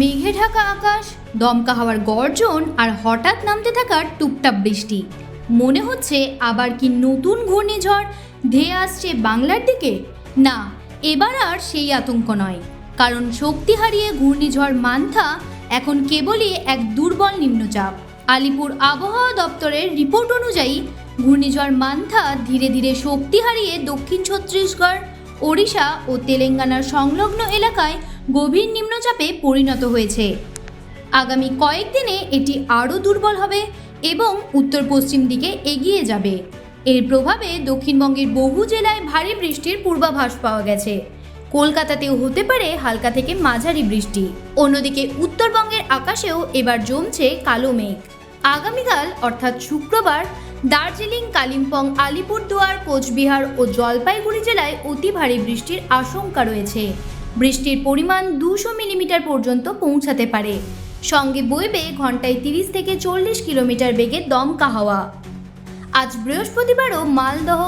মেঘে ঢাকা আকাশ, দমকা হাওয়ার গর্জন আর হঠাৎ নামতে থাকা টুপটাপ বৃষ্টি। মনে হচ্ছে আবার কি নতুন ঘূর্ণিঝড়, ধেয়ে আসছে বাংলার দিকে? না, এবার আর সেই আতঙ্ক নয়। কারণ শক্তি হারিয়ে ঘূর্ণিঝড় মান্থা এখন কেবলই এক দুর্বল নিম্নচাপ। আলিপুর আবহাওয়া দপ্তরের রিপোর্ট অনুযায়ী, ঘূর্ণিঝড় মান্থা ধীরে ধীরে শক্তি হারিয়ে দক্ষিণ ছত্তিশগড় ওড়িশা ও তেলেঙ্গানার সংলগ্ন এলাকায় গভীর নিম্নচাপে পরিণত হয়েছে। আগামী কয়েকদিনে এটি আরও দুর্বল হবে এবং উত্তর পশ্চিম দিকে এগিয়ে যাবে। এর প্রভাবে দক্ষিণবঙ্গের বহু জেলায় ভারী বৃষ্টির পূর্বাভাস পাওয়া গেছে। কলকাতাতেও হতে পারে হালকা থেকে মাঝারি বৃষ্টি। অন্যদিকে উত্তরবঙ্গের আকাশেও এবার জমছে কালো মেঘ। আগামীকাল, অর্থাৎ শুক্রবার দার্জিলিং, কালিম্পং, আলিপুরদুয়ার, কোচবিহার ও জলপাইগুড়ি জেলায় অতি ভারী বৃষ্টির আশঙ্কা রয়েছে। বৃষ্টির পরিমাণ দুশো মিলিমিটার পর্যন্ত পৌঁছাতে পারে। সঙ্গে বইবে ঘন্টায় তিরিশ থেকে চল্লিশ কিলোমিটার বেগে দমকা হাওয়া। আজ বৃহস্পতিবারও মালদহ,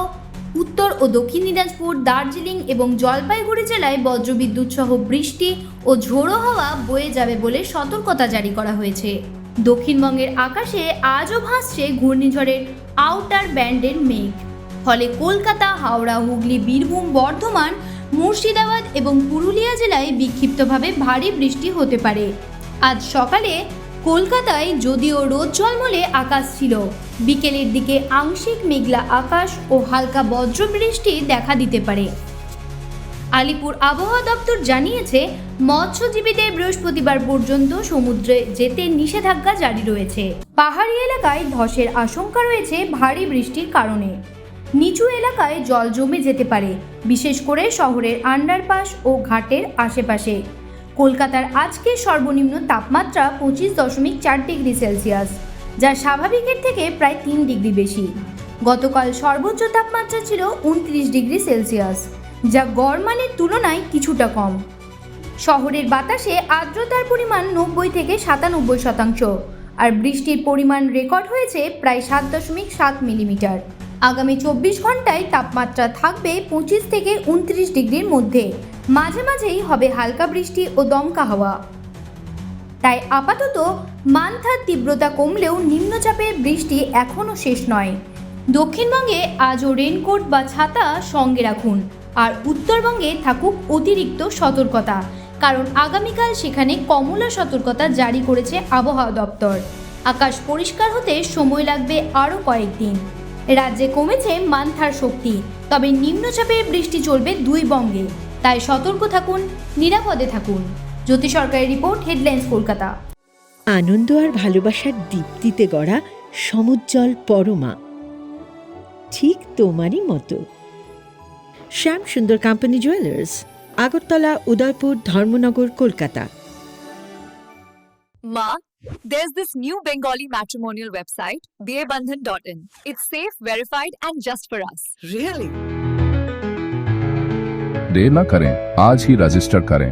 উত্তর ও দক্ষিণ দিনাজপুর, দার্জিলিং এবং জলপাইগুড়ি জেলায় বজ্রবিদ্যুৎ সহ বৃষ্টি ও ঝোড়ো হাওয়া বয়ে যাবে বলে সতর্কতা জারি করা হয়েছে। দক্ষিণবঙ্গের আকাশে আজও ভাসছে ঘূর্ণিঝড়ের আউটার ব্যান্ডের মেঘ। ফলে কলকাতা, হাওড়া, হুগলি, বীরভূম, বর্ধমান, মুর্শিদাবাদ এবং পুরুলিয়া জেলায় বিক্ষিপ্তভাবে ভারী বৃষ্টি হতে পারে। আজ সকালে কলকাতায় যদিও রোদ ঝলমলে আকাশ ছিল, বিকেলের দিকে আংশিক মেঘলা আকাশ ও হালকা বজ্রবৃষ্টি দেখা দিতে পারে। আলিপুর আবহাওয়া দপ্তর জানিয়েছে, মৎস্যজীবীদের বৃহস্পতিবার পর্যন্ত সমুদ্রে যেতে নিষেধাজ্ঞা জারি রয়েছে। পাহাড়ি এলাকায় ধসের আশঙ্কা রয়েছে ভারী বৃষ্টির কারণে। নিচু এলাকায় জল জমে যেতে পারে, বিশেষ করে শহরের আন্ডারপাস ও ঘাটের আশেপাশে। কলকাতার আজকের সর্বনিম্ন তাপমাত্রা পঁচিশ দশমিক চার ডিগ্রি সেলসিয়াস, যা স্বাভাবিকের থেকে প্রায় তিন ডিগ্রি বেশি। গতকাল সর্বোচ্চ তাপমাত্রা ছিল উনত্রিশ ডিগ্রি সেলসিয়াস। যা গড় মানের তুলনায় কিছুটা কম। শহরের বাতাসে আর্দ্রতার পরিমাণ নব্বই থেকে সাতানব্বই শতাংশ, আর বৃষ্টির পরিমাণ রেকর্ড হয়েছে প্রায় সাত দশমিক সাত মিলিমিটার। আগামী চব্বিশ ঘন্টায় তাপমাত্রা থাকবে পঁচিশ থেকে উনত্রিশ ডিগ্রির মধ্যে। মাঝে মাঝেই হবে হালকা বৃষ্টি ও দমকা হাওয়া। তাই আপাতত মান্থার তীব্রতা কমলেও নিম্নচাপের বৃষ্টি এখনও শেষ নয়। দক্ষিণবঙ্গে আজও রেনকোট বা ছাতা সঙ্গে রাখুন। আর উত্তরবঙ্গে থাকুক অতিরিক্ত সতর্কতা, কারণ আগামীকাল সেখানে কমলা সতর্কতা জারি করেছে আবহাওয়া দপ্তর। আকাশ পরিষ্কার হতে সময় লাগবে আরও কয়েকদিন। রাজ্যে কমেছে মান্থার শক্তি, তবে নিম্নচাপের বৃষ্টি চলবে দুই বঙ্গে। তাই সতর্ক থাকুন, নিরাপদে থাকুন। জ্যোতি সরকারের রিপোর্ট হেডলাইন্স কলকাতা। আনন্দ আর ভালোবাসার দীপ্তিতে গড়া সমুজ্জ্বল পরমা। ঠিক তোমারই মতো Shyam Sundar company jewellers Agartala Udaipur Dharmanagar Kolkata Ma, there's this new Bengali matrimonial website, bearbandhan.in. It's safe, verified, and just for us. Really? देर न करें आज ही रजिस्टर करें